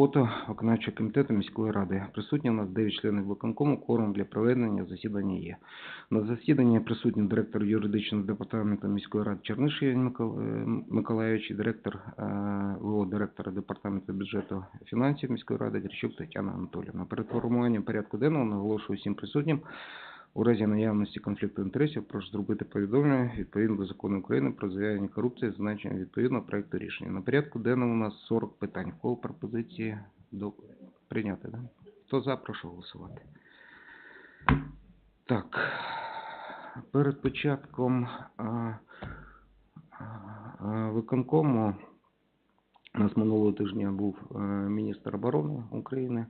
роботу виконавчого комітету міської ради. Присутні у нас 9 членів виконкому, кворум для проведення засідання є. На засіданні присутній директор юридичного департаменту міської ради Черниш Євген Микол- е, і директор е, ВО директора департаменту бюджету фінансів міської ради Дерчук Тетяна Анатоліївна. Перед формуванням порядку денного наголошую всім присутнім у разі наявності конфлікту інтересів прошу зробити повідомлення відповідно до закону України про завіряння корупції, зазначення відповідного проекту рішення. На порядку денному у нас 40 питань. Кого пропозиції до прийняти, да? Хто за, прошу голосувати. Так, перед початком а, а, виконкому у нас минулого тижня був е, міністр оборони України.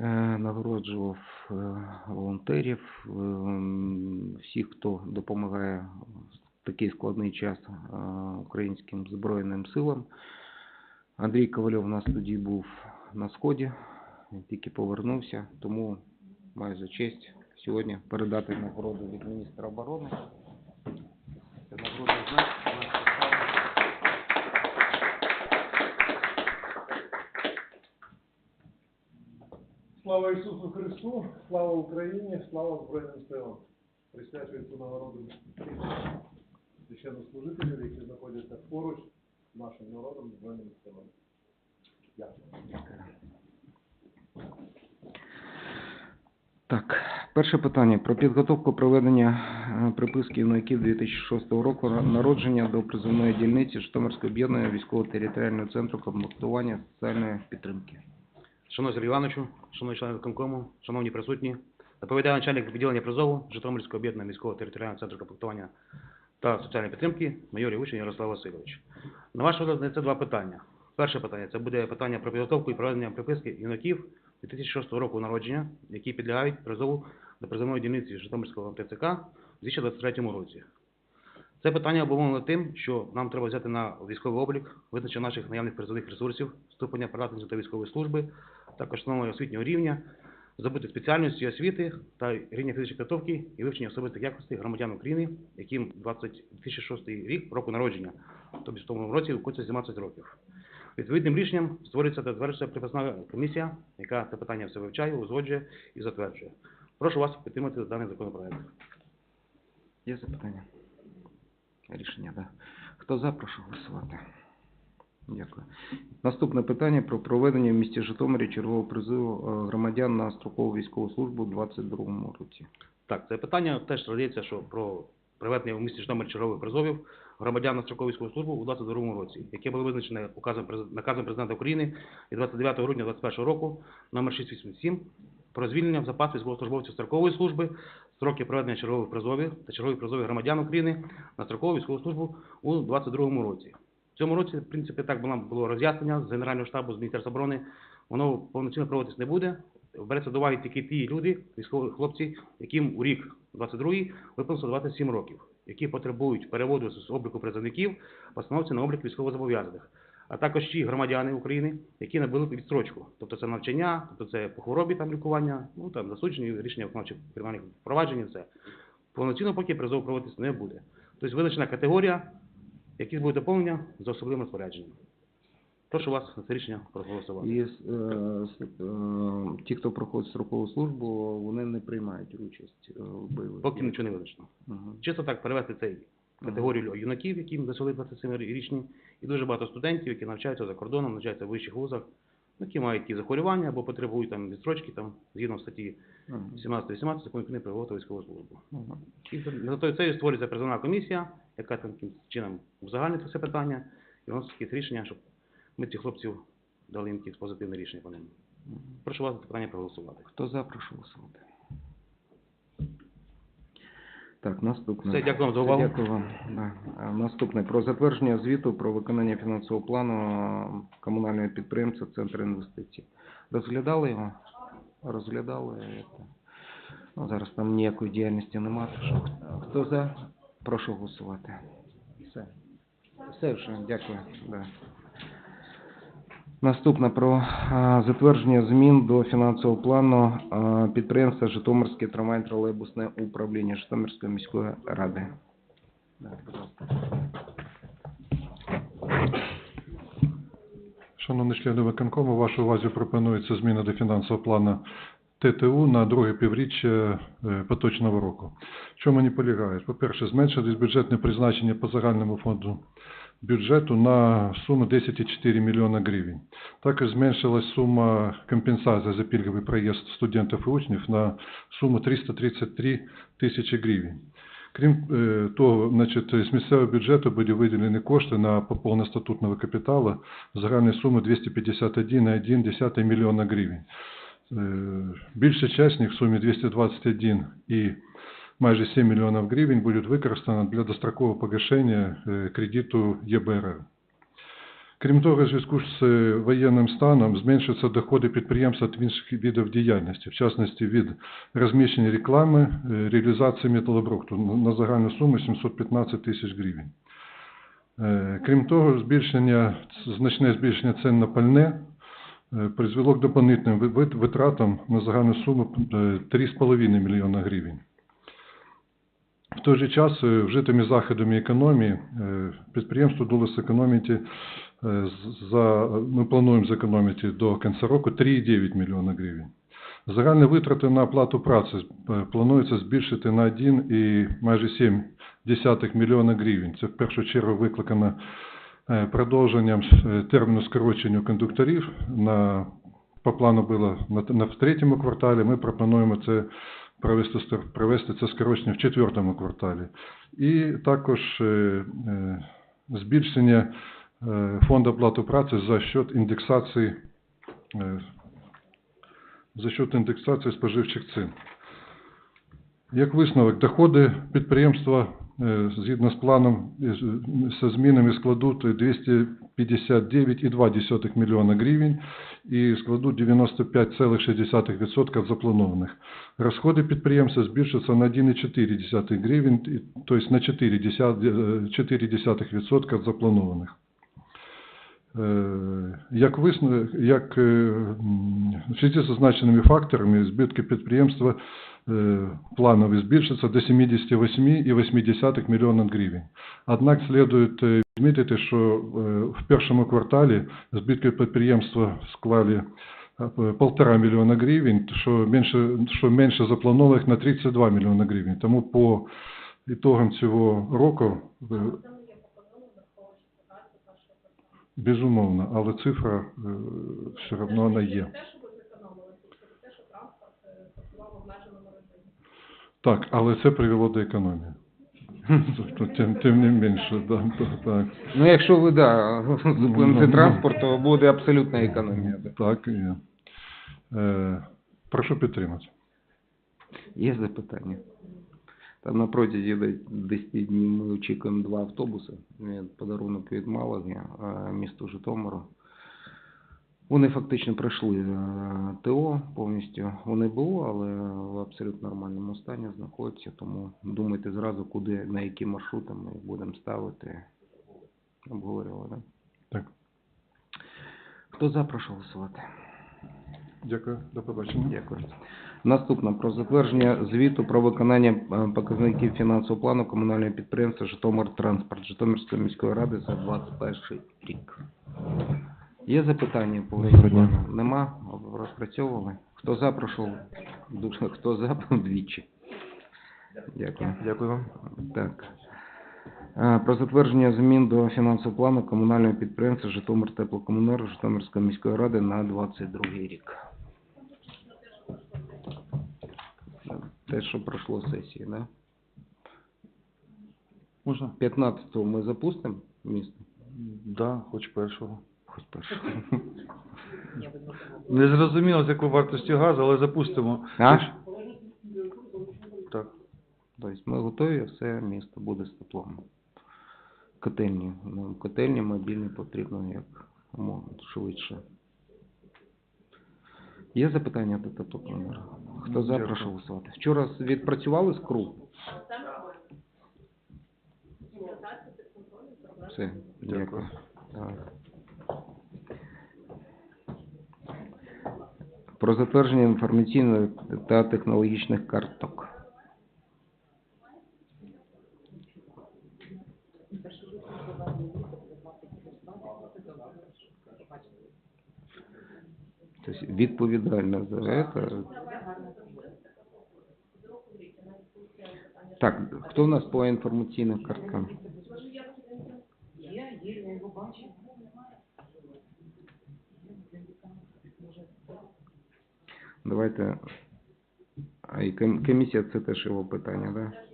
Е, нагороджував е, волонтерів, е, всіх, хто допомагає в такий складний час українським Збройним силам. Андрій Ковальов у нас тоді був на сході, тільки повернувся, тому маю за честь сьогодні передати нагороду від міністра оборони. Це нагородний знак. у нас поставлено. Слава Ісусу Христу, слава Україні, слава Збройним силам. Присвячую цю нагороду священнослужителів, які знаходяться поруч з нашим народом, Збройним силам. Дякую. Так, перше питання про підготовку проведення е, приписки юнаків 2006 року народження до призовної дільниці Житомирського об'єднання військово-територіального центру комплектування соціальної підтримки. Шановний Сергій Івановичу, шановні члени виконкому, шановні присутні, доповідає начальник відділення призову Житомирського об'єднаного міського територіального центру комплектування та соціальної підтримки майор Івучин Ярослав Васильович. На ваш розгляд це два питання. Перше питання це буде питання про підготовку і проведення приписки юнаків 2006 року народження, які підлягають призову до призовної дільниці Житомирського ТЦК у 2023 році. Це питання обумовлено тим, що нам треба взяти на військовий облік визначення наших наявних призових ресурсів, ступеня придатності до військової служби, також основного освітнього рівня, здобути спеціальності освіти та рівня фізичної підготовки і вивчення особистих якостей громадян України, яким 2006 рік року народження, тобто в тому році виходить 17 років. Відповідним рішенням створюється та затверджується приписна комісія, яка це питання все вивчає, узгоджує і затверджує. Прошу вас підтримати даний законопроект. Є запитання? Рішення, так. Да. Хто за, прошу голосувати. Дякую. Наступне питання про проведення в місті Житомирі чергового призиву е, громадян на строкову військову службу у 2022 році. Так, це питання теж роздається, що про проведення в місті Житомир чергових призовів громадян на строкову військову службу у 2022 році, яке було визначене указом наказом президента України від 29 грудня 2021 року номер 687 про звільнення в запас військовослужбовців строкової служби, строки проведення чергових призовів та чергових призовів громадян України на строкову військову службу у 2022 році. Цьому році, в принципі, так було, роз'яснення з Генерального штабу, з Міністерства оборони. Воно повноцінно проводитись не буде. Береться до уваги тільки ті люди, військові хлопці, яким у рік 22-й виповнилося 27 років, які потребують переводу з обліку призовників постановці на облік військовозобов'язаних. А також ті громадяни України, які набули відстрочку. Тобто це навчання, тобто це по хворобі там лікування, ну там засуджені рішення виконавчих кримінальних впроваджень, все. Повноцінно поки призов проводитись не буде. Тобто визначена категорія, які будуть доповнення за особливим розпорядженням. Прошу вас це рішення проголосувати. І е, е, ті, хто проходить строкову службу, вони не приймають участь е, в бойових. Поки нічого не визначено. Мгм. Чисто так перевести цей категорію юнаків, яким досягли 27 річні, і дуже багато студентів, які навчаються за кордоном, навчаються в вищих вузах, які мають ті захворювання або потребують там відстрочки, там, згідно статті Мгм. 17-18 закону України про роботу військову службу. Угу. І за тою целью створюється призовна комісія, яка таким чином узагальнить це питання, і вносить якісь рішення, щоб ми цих хлопців дали їм якісь позитивне рішення по ним. Прошу вас за питання проголосувати. Хто за, прошу голосувати. Так, наступне. Все, дякую вам за увагу. Дякую вам. Да. Наступне. Про затвердження звіту про виконання фінансового плану е, комунального підприємства Центр інвестицій. Розглядали його? Розглядали. Ну, зараз там ніякої діяльності немає. Що- Хто за? Прошу голосувати. Все. Все вже, дякую. Да. Наступне про затвердження змін до фінансового плану підприємства Житомирське трамвайно-тролейбусне управління Житомирської міської ради. Шановні члени виконкому, вашій увазі пропонується зміна до фінансового плану ТТУ на друге півріччя е, поточного року. В чому вони полягають? По-перше, зменшились бюджетне призначення по загальному фонду бюджету на суму 10,4 мільйона гривень. Також зменшилась сума компенсації за пільговий проїзд студентів і учнів на суму 333 тисячі гривень. Крім е, того, значить, з місцевого бюджету будуть виділені кошти на поповнення статутного капіталу загальної суми 251,1 мільйона гривень. Е, Більша часть них в сумі 221 і майже 7 мільйонів гривень будуть використано для дострокового погашення е, кредиту ЄБРР. Крім того, в зв'язку з е, воєнним станом зменшуються доходи підприємств від інших видів діяльності, в частності від розміщення реклами, е, реалізації металобрухту на загальну суму 715 тисяч гривень. Е, Крім того, збільшення, значне збільшення цін на пальне е, призвело к вит- витратам на загальну суму е, 3,5 мільйона гривень. В той же час е, вжитими заходами економії е, підприємству вдалося зекономити, е, за, ми плануємо зекономити до кінця року 3,9 мільйона гривень. Загальні витрати на оплату праці планується збільшити на 1 і майже 7 десятих мільйона гривень. Це в першу чергу викликано продовженням терміну скорочення кондукторів. На, по плану було на, на в третьому кварталі, ми пропонуємо це провести, провести це скорочення в четвертому кварталі. І також е, е, збільшення е, фонду оплати праці за счет індексації за счет індексації споживчих цін. Як висновок, доходи підприємства згідно з планом е, зі змінами складуть 259,2 мільйона гривень і складуть 95,6% запланованих. Розходи підприємства збільшаться на 1,4 гривень, тобто на 4,4% запланованих. Е, Як висновок, як е, м, в зв'язку з зазначеними факторами збитки підприємства е, планові збільшаться до 78,8 мільйона гривень. Однак слідує відмітити, що в першому кварталі збитки підприємства склали е, полтора мільйона гривень, що менше, що менше запланованих на 32 мільйона гривень. Тому по ітогам цього року Безумовно, але цифра е, все одно вона є. Е. Так, але це привело до економії. Тобто, тим, тим не менше, да, так. Ну, якщо ви да, зупините ну, транспорт, то буде абсолютна економія. Так є. Е, прошу підтримати. Є запитання? Там на протязі десь 10 днів ми очікуємо два автобуси. Е, Подарунок від Малаги, е, місту Житомиру. Вони фактично пройшли е, ТО повністю. Вони були, але в абсолютно нормальному стані знаходяться. Тому думайте зразу, куди, на які маршрути ми їх будемо ставити. Обговорювали, так? Так. Хто за, прошу голосувати. Дякую, до побачення. Дякую. Наступне про затвердження звіту про виконання е, показників фінансового плану комунального підприємства Житомир Транспорт Житомирської міської ради за 21 рік. Є запитання по Доброго Нема? Розпрацьовували? Хто за, прошу. Хто за, двічі. Дякую. Дякую вам. Так. Е, Про затвердження змін до фінансового плану комунального підприємства Житомир Теплокомунер Житомирської міської ради на 22 рік. Те, що пройшло сесії, да? Можна? 15-го ми запустимо місто? Да, хоч першого. Хоч першого. Не зрозуміло, з якої вартості газу, але запустимо. А? Так. Тобто ми готові, все місто буде з теплом. Котельні. Котельні мобільні потрібно як можна швидше. Є запитання до теплокомунера? Хто за, прошу голосувати. Вчора відпрацювали з КРУ? Все, дякую. Так. Про затвердження інформаційних та технологічних карток. Тобто відповідальна за це. Так, хто в нас по інформаційним карткам? Давайте. А і ком- комісія це теж його питання, да?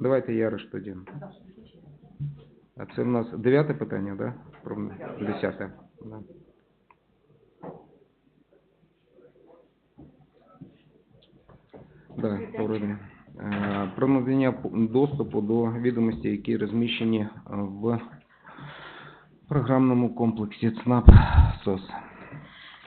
Давайте Яриш тоді. А це в нас дев'яте питання, да? Про десяте. Да. Да. Е, Про надання доступу до відомостей, які розміщені в програмному комплексі ЦНАП СОС.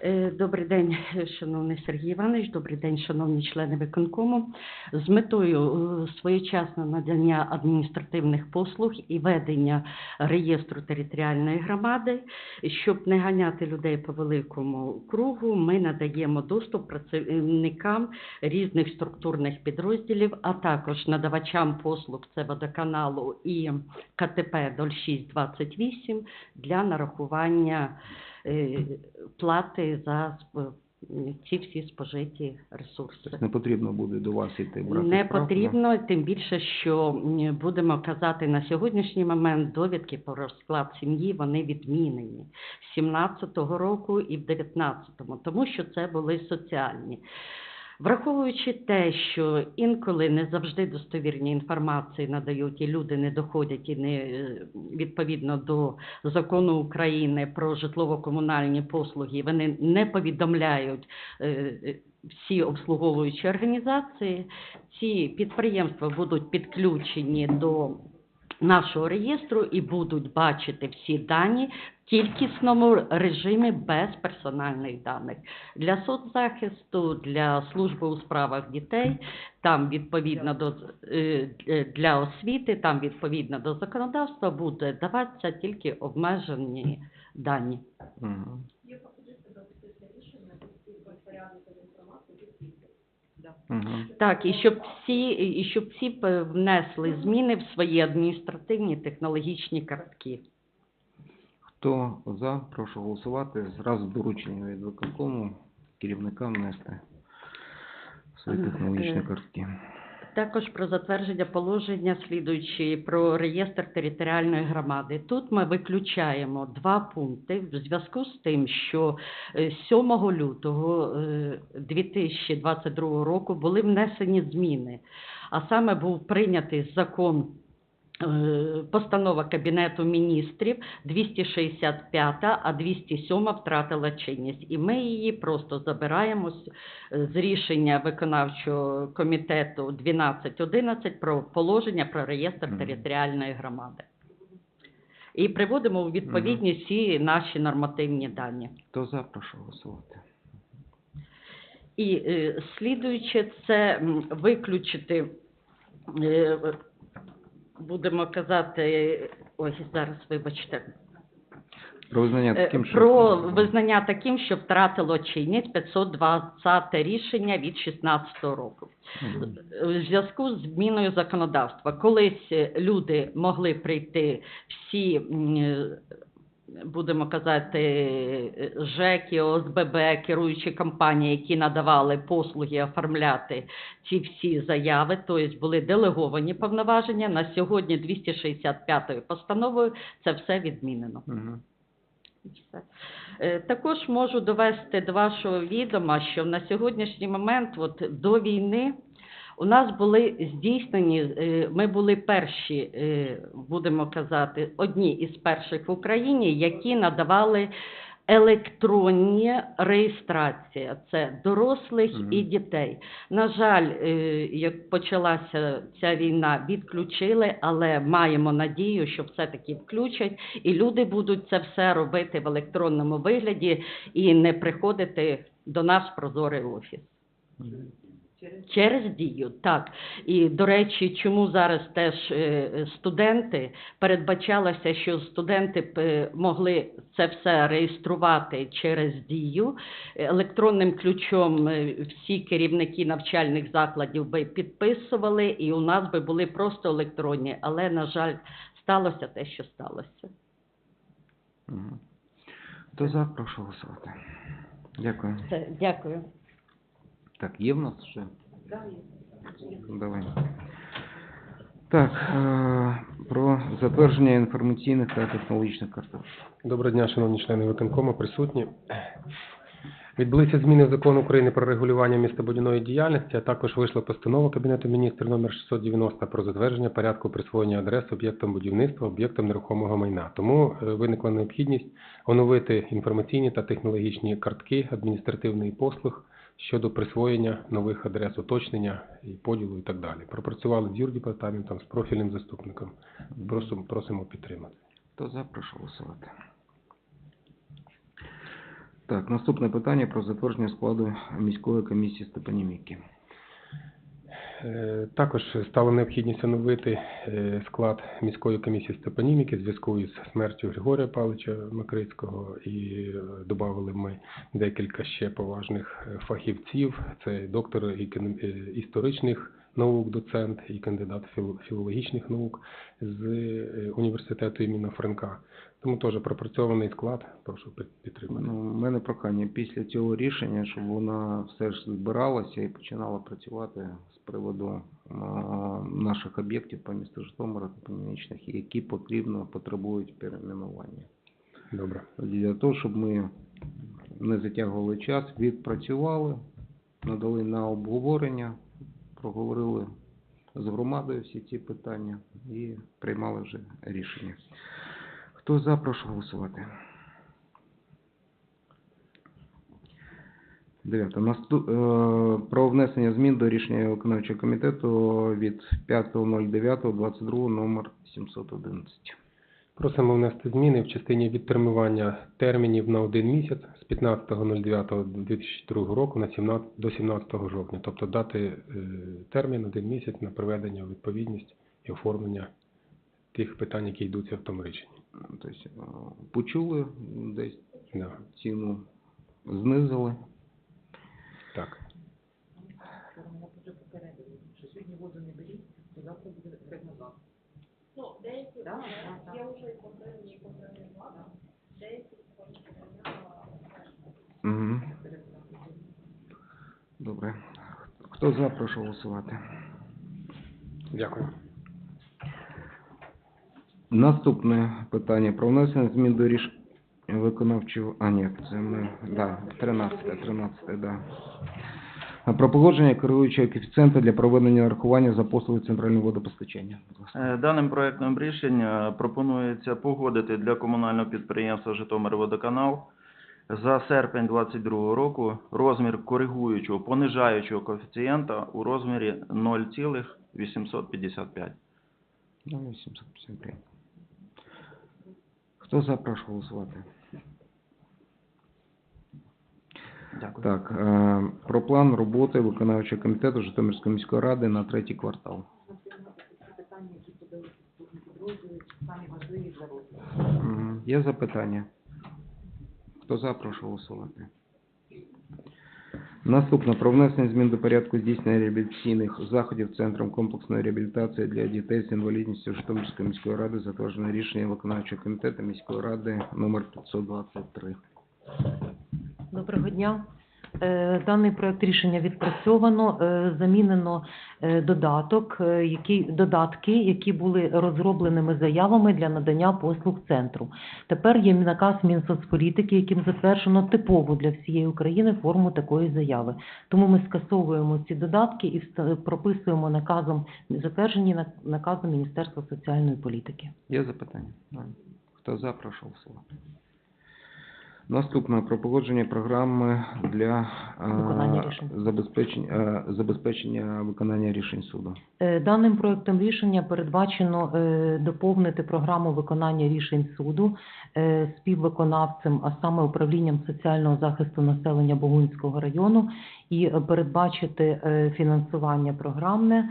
Е, Добрий день, шановний Сергій Іванович, добрий день, шановні члени виконкому. З метою е, своєчасного надання адміністративних послуг і ведення реєстру територіальної громади, щоб не ганяти людей по великому кругу, ми надаємо доступ працівникам різних структурних підрозділів, а також надавачам послуг це водоканалу і КТП 0628 для нарахування плати за ці всі спожиті ресурси. Тобто не потрібно буде до вас іти брати Не справку, потрібно, тим більше, що будемо казати на сьогоднішній момент довідки про розклад сім'ї вони відмінені з 17-го року і в 19-му, тому що це були соціальні. Враховуючи те, що інколи не завжди достовірні інформації надають, і люди не доходять і не е, відповідно до закону України про житлово-комунальні послуги, вони не повідомляють е, е, всі обслуговуючі організації. Ці підприємства будуть підключені до нашого реєстру і будуть бачити всі дані в кількісному режимі без персональних даних. Для соцзахисту, для служби у справах дітей, там відповідно до е, е, для освіти, там відповідно до законодавства буде даватися тільки обмежені дані. Мгм. Є пропозиція дати після рішення, який порядок інформацію підписати. Мгм. Так, і щоб всі, і щоб всі внесли зміни в свої адміністративні технологічні картки. Хто за, прошу голосувати. Зразу доручення від виконкому керівникам внести свої технологічні е, картки. Також про затвердження положення, слідуючи про реєстр територіальної громади. Тут ми виключаємо два пункти в зв'язку з тим, що е, 7 лютого е, 2022 року були внесені зміни, а саме був прийнятий закон. Е, Постанова Кабінету міністрів 265, а 207 втратила чинність. І ми її просто забираємо з, рішення виконавчого комітету 1211 про положення про реєстр територіальної громади. І приводимо у відповідність всі наші нормативні дані. Хто за, прошу голосувати. І е, слідуючи це виключити, е, будемо казати, ой, зараз вибачте, Про визнання Е, таким, що... Про визнання таким, що втратило чинність 520 рішення від 16 року. В зв'язку з зміною законодавства. Колись люди могли прийти всі, е, будемо казати, ЖЕКи, ОСББ, керуючі компанії, які надавали послуги оформляти ці всі заяви, тобто були делеговані повноваження. На сьогодні 265-ю постановою це все відмінено. Е, Також можу довести до вашого відома, що на сьогоднішній момент, от до війни, у нас були здійснені, е, ми були перші, е, будемо казати, одні із перших в Україні, які надавали електронні реєстрації. Це дорослих Мгм. і дітей. На жаль, е, як почалася ця війна, відключили, але маємо надію, що все-таки включать, і люди будуть це все робити в електронному вигляді і не приходити до нас в прозорий офіс. Через дію, так. І, до речі, чому зараз теж е, студенти передбачалося, що студенти б, е, могли це все реєструвати через дію. Електронним ключом е, всі керівники навчальних закладів би підписували, і у нас би були просто електронні, але, на жаль, сталося те, що сталося. Хто за, прошу голосувати. Дякую. Дякую. Так, є в нас ще? Давай. Так, е, про затвердження інформаційних та технологічних карток. Доброго дня, шановні члени виконкому, присутні. Відбулися зміни в закон України про регулювання містобудівної діяльності, а також вийшла постанова Кабінету міністрів номер 690 про затвердження порядку присвоєння адрес об'єктам будівництва, об'єктам нерухомого майна. Тому е, виникла необхідність оновити інформаційні та технологічні картки адміністративних послуг щодо присвоєння нових адрес, уточнення і поділу і так далі. Пропрацювали з юрдепартаментом, з профільним заступником. Просимо, просимо підтримати. Хто за, прошу голосувати. Так, наступне питання про затвердження складу міської комісії. Е, Також стало необхідність оновити е, склад міської комісії з в зв'язку із смертю Григорія Павловича Макрицького і додали ми декілька ще поважних е, фахівців. Це доктор е, історичних наук, доцент і кандидат філ- філологічних наук з е, університету імені Франка. Тому теж пропрацьований склад, прошу підтримати. Ну, у мене прохання після цього рішення, щоб вона все ж збиралася і починала працювати з приводу а, наших об'єктів по місту Житомира топонімічних, які потрібно потребують перейменування. Добре. Для того, щоб ми не затягували час, відпрацювали, надали на обговорення, проговорили з громадою всі ці питання і приймали вже рішення. Хто за, прошу голосувати. Дев'яте. Наступ... е, Про внесення змін до рішення виконавчого комітету від 5.09.22 номер 711. Просимо внести зміни в частині відтермінування термінів на один місяць з 15.09.2002 року на 17, до 17 жовтня. Тобто дати е, термін один місяць на приведення у відповідність і оформлення тих питань, які йдуться в тому рішенні. Тобто, почули десь Да. ціну знизили. Так. Ну, деякі є вже і контрольні, і контрольні влада, деякі Угу. Добре. Хто за, прошу голосувати. Дякую. Наступне питання про внесення змін до рішення виконавчого... А, ні, це ми... Да, 13, 13, да. Про погодження керуючого коефіцієнта для проведення нарахування за послуги центрального водопостачання. Е, Даним проектом рішення пропонується погодити для комунального підприємства «Житомирводоканал» за серпень 2022 року розмір коригуючого, понижаючого коефіцієнта у розмірі 0,855. Ну, 855. Хто за, прошу голосувати. Дякую. Так, е, про план роботи виконавчого комітету Житомирської міської ради на третій квартал. Є запитання? Хто за, прошу голосувати. Наступне про внесення змін до порядку здійснення реабілітаційних заходів Центром комплексної реабілітації для дітей з інвалідністю Житомирської міської ради, затверджено рішення виконавчого комітету міської ради номер 523. Доброго дня. Е, Даний проект рішення відпрацьовано, е, замінено е, додаток, які, додатки, які були розробленими заявами для надання послуг центру. Тепер є наказ Мінсоцполітики, яким затверджено типову для всієї України форму такої заяви. Тому ми скасовуємо ці додатки і прописуємо наказом, затверджені на- наказом Міністерства соціальної політики. Є запитання? Хто за, голосувати. Наступне про погодження програми для е, Виконання рішень. забезпечення, е, забезпечення виконання рішень суду. Е, Даним проектом рішення передбачено доповнити програму виконання рішень суду співвиконавцем, а саме управлінням соціального захисту населення Богунського району, і передбачити фінансування програмне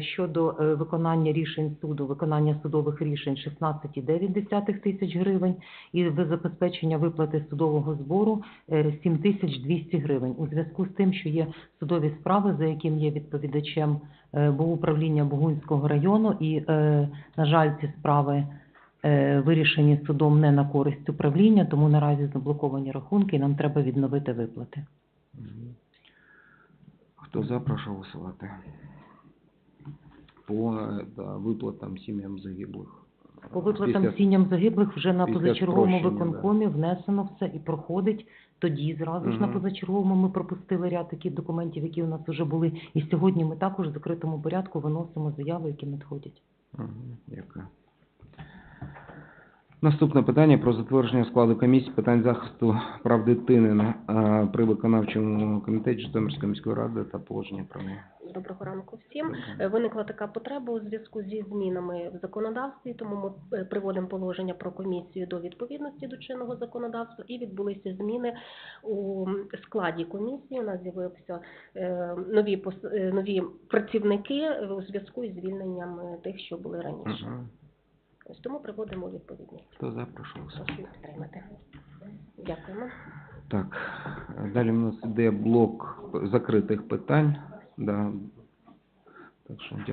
щодо е, виконання рішень суду, виконання судових рішень 16,9 тисяч гривень і забезпечення виплати судового збору е, 7200 гривень. У зв'язку з тим, що є судові справи, за яким є відповідачем е, БУ управління Бугунського району, і, е, на жаль, ці справи е, вирішені судом не на користь управління, тому наразі заблоковані рахунки, і нам треба відновити виплати. Хто за, прошу. По да, виплатам сім'ям загиблих. По виплатам Після- сім'ям загиблих вже на після позачерговому виконкомі внесено все і проходить. Тоді зразу ж на позачерговому ми пропустили ряд таких документів, які у нас вже були. І сьогодні ми також в закритому порядку виносимо заяви, які надходять. Дякую. Наступне питання про затвердження складу комісії питань захисту прав дитини на- е, при виконавчому комітеті Житомирської міської ради та положення про неї. Доброго ранку всім. Е, Виникла така потреба у зв'язку зі змінами в законодавстві, тому ми е, приводимо положення про комісію до відповідності до чинного законодавства і відбулися зміни у складі комісії. У нас з'явилися е, нові пос- нові працівники у зв'язку із звільненням тих, що були раніше. Мгм. Ось тому приводимо відповідність. Хто за, прошу підтримати. Дякуємо. Так, далі в нас іде блок закритих питань. Да. Так дякую.